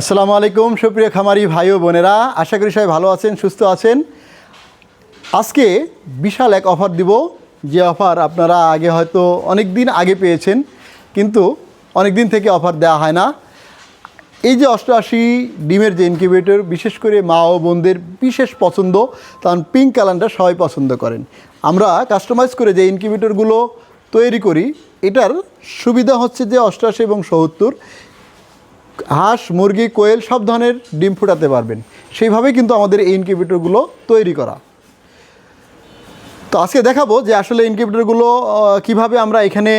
আসসালামু আলাইকুম, সুপ্রিয় খামারি ভাই ও বোনেরা। আশা করি সবাই ভালো আছেন, সুস্থ আছেন। আজকে বিশাল এক অফার দিব। যে অফার আপনারা আগে হয়তো অনেক দিন আগে পেয়েছেন, কিন্তু অনেক দিন থেকে অফার দেওয়া হয় না। এই যে অষ্টআশি ডিমের যে ইনকিউবেটর বিশেষ করে মা ও বোনদের বিশেষ পছন্দ, কারণ পিঙ্ক কালারটা সবাই পছন্দ করেন। আমরা কাস্টমাইজ করে যে ইনকিউবেটরগুলো তৈরি করি, এটার সুবিধা হচ্ছে যে অষ্টআশি এবং সত্তর হাঁস, মুরগি, কোয়েল সব ধরনের ডিম ফুটাতে পারবেন। সেইভাবে কিন্তু আমাদের এই ইনকিউবেটরগুলো তৈরি করা। তো আজকে দেখাবো যে আসলে ইনকিউবেটরগুলো কীভাবে আমরা এখানে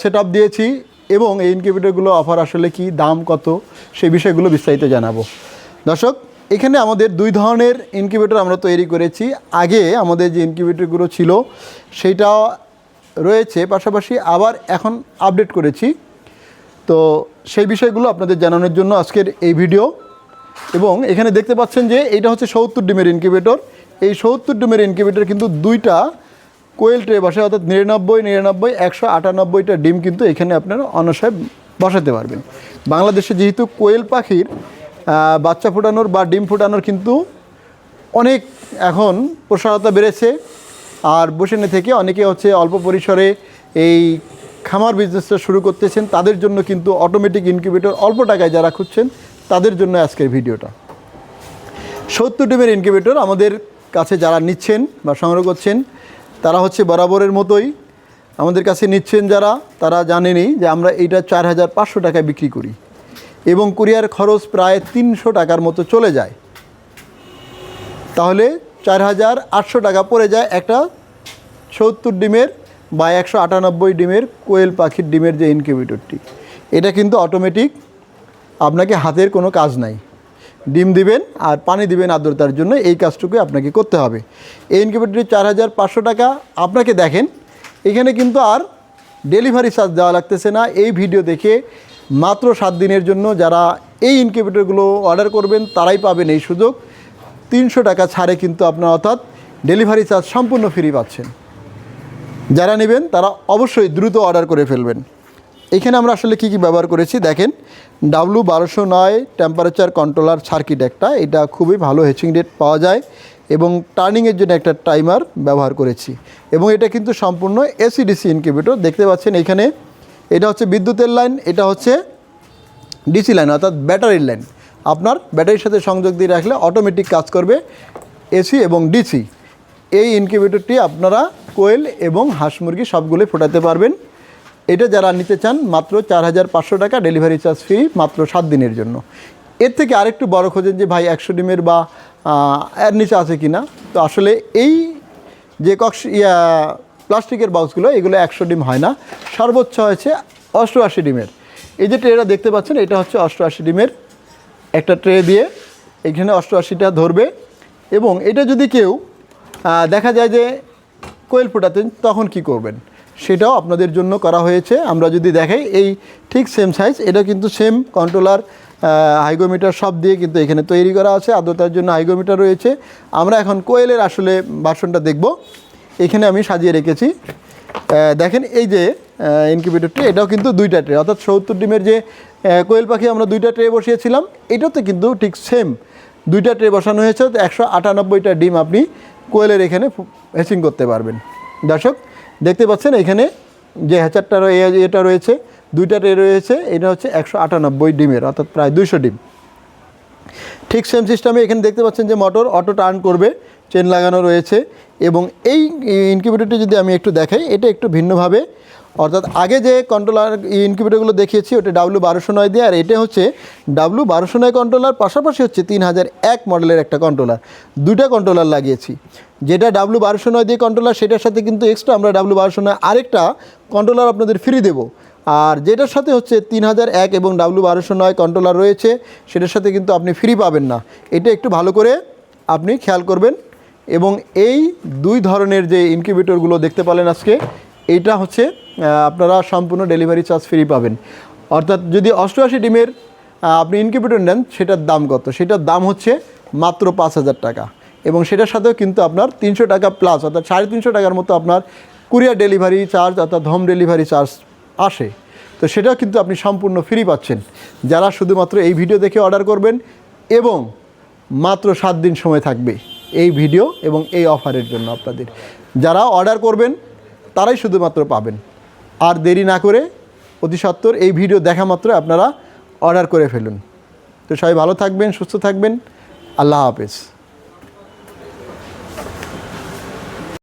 সেট দিয়েছি এবং এই ইনকিউবেটরগুলো অফার আসলে কি, দাম কত, সেই বিষয়গুলো বিস্তারিত জানাব। দর্শক, এখানে আমাদের দুই ধরনের ইনকিউবেটর আমরা তৈরি করেছি। আগে আমাদের যে ইনকিউবেটরগুলো ছিল, সেইটা রয়েছে, পাশাপাশি আবার এখন আপডেট করেছি। তো সেই বিষয়গুলো আপনাদের জানানোর জন্য আজকের এই ভিডিও। এবং এখানে দেখতে পাচ্ছেন যে এটা হচ্ছে সত্তর ডিমের ইনকিউবেটর এই সত্তর ডিমের ইনকিউবেটর কিন্তু দুইটা কোয়েল ট্রে বসে অর্থাৎ নিরানব্বই নিরানব্বই, একশো আটানব্বইটা ডিম কিন্তু এখানে আপনারা অনসায় বসাতে পারবেন। বাংলাদেশে যেহেতু কোয়েল পাখির বাচ্চা ফোটানোর বা ডিম ফোটানোর কিন্তু অনেক এখন প্রসারতা বেড়েছে। আর বসেনে থেকে অনেকে হচ্ছে অল্প পরিসরে এই খামার বিজনেসটা শুরু করতেছেন, তাদের জন্য কিন্তু অটোমেটিক ইনকিউবেটর অল্প টাকায় যারা খুঁজছেন, তাদের জন্য আজকের ভিডিওটা। সত্তর ডিমের ইনকিউবেটর আমাদের কাছে যারা নিচ্ছেন বা সংগ্রহ করছেন, তারা হচ্ছে বরাবরের মতোই আমাদের কাছে নিচ্ছেন যারা, তারা জানেনই যে আমরা এইটা চার হাজার পাঁচশো টাকায় বিক্রি করি। এবং কুরিয়ার খরচ প্রায় তিনশো টাকার মতো চলে যায়। তাহলে চার হাজার আটশো টাকা পড়ে যায় একটা সত্তর ডিমের বা একশো আটানব্বই ডিমের কোয়েল পাখির ডিমের যে ইনকিউবেটরটি, এটা কিন্তু অটোমেটিক আপনাকে হাতের কোনো কাজ নাই। ডিম দিবেন আর পানি দিবেন আর্দ্রতার জন্য এই কাজটুকু আপনাকে করতে হবে। এই ইনকিউবেটরটি চার হাজার পাঁচশো টাকা। আপনাকে দেখেন, এখানে কিন্তু আর ডেলিভারি চার্জ দেওয়া লাগতেছে না। এই ভিডিও দেখে মাত্র সাত দিনের জন্য যারা এই ইনকিউবেটরগুলো অর্ডার করবেন, তারাই পাবেন এই সুযোগ। তিনশো টাকা ছাড়ে কিন্তু আপনার অর্থাৎ ডেলিভারি চার্জ সম্পূর্ণ ফ্রি পাচ্ছেন। যারা নেবেন, তারা অবশ্যই দ্রুত অর্ডার করে ফেলবেন। এখানে আমরা আসলে কী কী ব্যবহার করেছি? দেখেন ডাব্লু বারোশো নয় টেম্পারেচার কন্ট্রোলার সার্কিট একটা। এটা খুবই ভালো হেচিং রেট পাওয়া যায় এবং টার্নিংয়ের জন্য একটা টাইমার ব্যবহার করেছি। এবং এটা কিন্তু সম্পূর্ণ এসিডিসি ইনকিউবেটর দেখতে পাচ্ছেন এখানে। এটা হচ্ছে বিদ্যুতের লাইন এটা হচ্ছে ডিসি লাইন অর্থাৎ ব্যাটারির লাইন আপনার ব্যাটারির সাথে সংযোগ দিয়ে রাখলে অটোমেটিক কাজ করবে এসি এবং ডিসি এই ইনকিউবেটরটি আপনারা কোয়েল এবং হাঁস মুরগি সবগুলো ফোটাতে পারবেন। এটা যারা নিতে চান, মাত্র চার হাজার পাঁচশো টাকা ডেলিভারি চার্জ ফ্রি মাত্র সাত দিনের জন্য। এর থেকে আরেকটু বড় খোঁজেন যে ভাই একশো ডিমের বা এর নিচে আছে কি না তো আসলে এই যে কক্স, ইয়া, প্লাস্টিকের বক্সগুলো এগুলো একশো ডিম হয় না। সর্বোচ্চ হয়েছে অষ্টআশি ডিমের। এই যে ট্রেটা দেখতে পাচ্ছেন, এটা হচ্ছে অষ্টআশি ডিমের একটা ট্রে দিয়ে এখানে অষ্টআশিটা ধরবে। এবং এটা যদি কেউ দেখা যায় যে কোয়েল ফোটাতেন তখন কি করবেন? সেটাও আপনাদের জন্য করা হয়েছে। আমরা যদি দেখাই, এই ঠিক সেম সাইজ এটা কিন্তু সেম কন্ট্রোলার হাইগোমিটার সব দিয়ে কিন্তু এখানে তৈরি করা আছে। আর্দ্রতার জন্য হাইগোমিটার রয়েছে। আমরা এখন কোয়েলের আসলে ভার্সনটা দেখব। এখানে আমি সাজিয়ে রেখেছি। দেখেন এই যে ইনকিউবেটরটি এটাও কিন্তু দুইটা ট্রে অর্থাৎ সত্তর ডিমের যে কোয়েল পাখি আমরা দুইটা ট্রে বসিয়েছিলাম, এটাতে কিন্তু ঠিক সেম দুইটা ট্রে বসানো হয়েছে। একশো আটানব্বইটা ডিম আপনি কোয়েলের এখানে হ্যাচিং করতে পারবেন। দর্শক, দেখতে পাচ্ছেন এখানে যে হ্যাচারটা এটা রয়েছে দুইটা রে রয়েছে, এটা হচ্ছে একশো আটানব্বই ডিমের, অর্থাৎ প্রায় দুইশো ডিম। ঠিক সেম সিস্টেমে এখানে দেখতে পাচ্ছেন যে মোটর অটো টার্ন করবে চেন লাগানো রয়েছে এবং এই ইনকিউবেটরটি যদি আমি একটু দেখাই, এটা একটু ভিন্নভাবে অর্থাৎ আগে যে কন্ট্রোলার ইনকিউবেটরগুলো দেখিয়েছি, ওটা ডাব্লু বারোশো নয় দিয়ে, আর এটা হচ্ছে ডাব্লু বারোশো নয় কন্ট্রোলার পাশাপাশি হচ্ছে তিন হাজার এক মডেলের একটা কন্ট্রোলার দুইটা কন্ট্রোলার লাগিয়েছি। যেটা ডাব্লু বারোশো নয় দিয়ে কন্ট্রোলার সেটার সাথে কিন্তু এক্সট্রা আমরা ডাব্লু বারোশো নয় আরেকটা কন্ট্রোলার আপনাদের ফ্রি দেবো। আর যেটার সাথে হচ্ছে তিন হাজার এক এবং ডাব্লু বারোশো নয় কন্ট্রোলার রয়েছে, সেটার সাথে কিন্তু আপনি ফ্রি পাবেন না। এটা একটু ভালো করে আপনি খেয়াল করবেন। এবং এই দুই ধরনের যে ইনকিউবেটরগুলো দেখতে পেলেন আজকে এইটা হচ্ছে আপনারা সম্পূর্ণ ডেলিভারি চার্জ ফ্রি পাবেন। অর্থাৎ যদি অষ্টআশি ডিমের আপনি ইনকিউবেটর নেন, সেটার দাম কত? সেটার দাম হচ্ছে মাত্র পাঁচ হাজার টাকা। এবং সেটার সাথেও কিন্তু আপনার তিনশো টাকা প্লাস অর্থাৎ সাড়ে তিনশো টাকার মতো আপনার কুরিয়ার ডেলিভারি চার্জ অর্থাৎ হোম ডেলিভারি চার্জ আসে। তো সেটাও কিন্তু আপনি সম্পূর্ণ ফ্রি পাচ্ছেন। যারা শুধুমাত্র এই ভিডিও দেখে অর্ডার করবেন এবং মাত্র সাত দিন সময় থাকবে এই ভিডিও এবং এই অফারের জন্য আপনাদের। যারা অর্ডার করবেন, তারাই শুধুমাত্র পাবেন। আর দেরি না করে অতি সত্বর এই ভিডিও দেখা মাত্র আপনারা অর্ডার করে ফেলুন। তো সবাই ভালো থাকবেন, সুস্থ থাকবেন। আল্লাহ হাফেজ।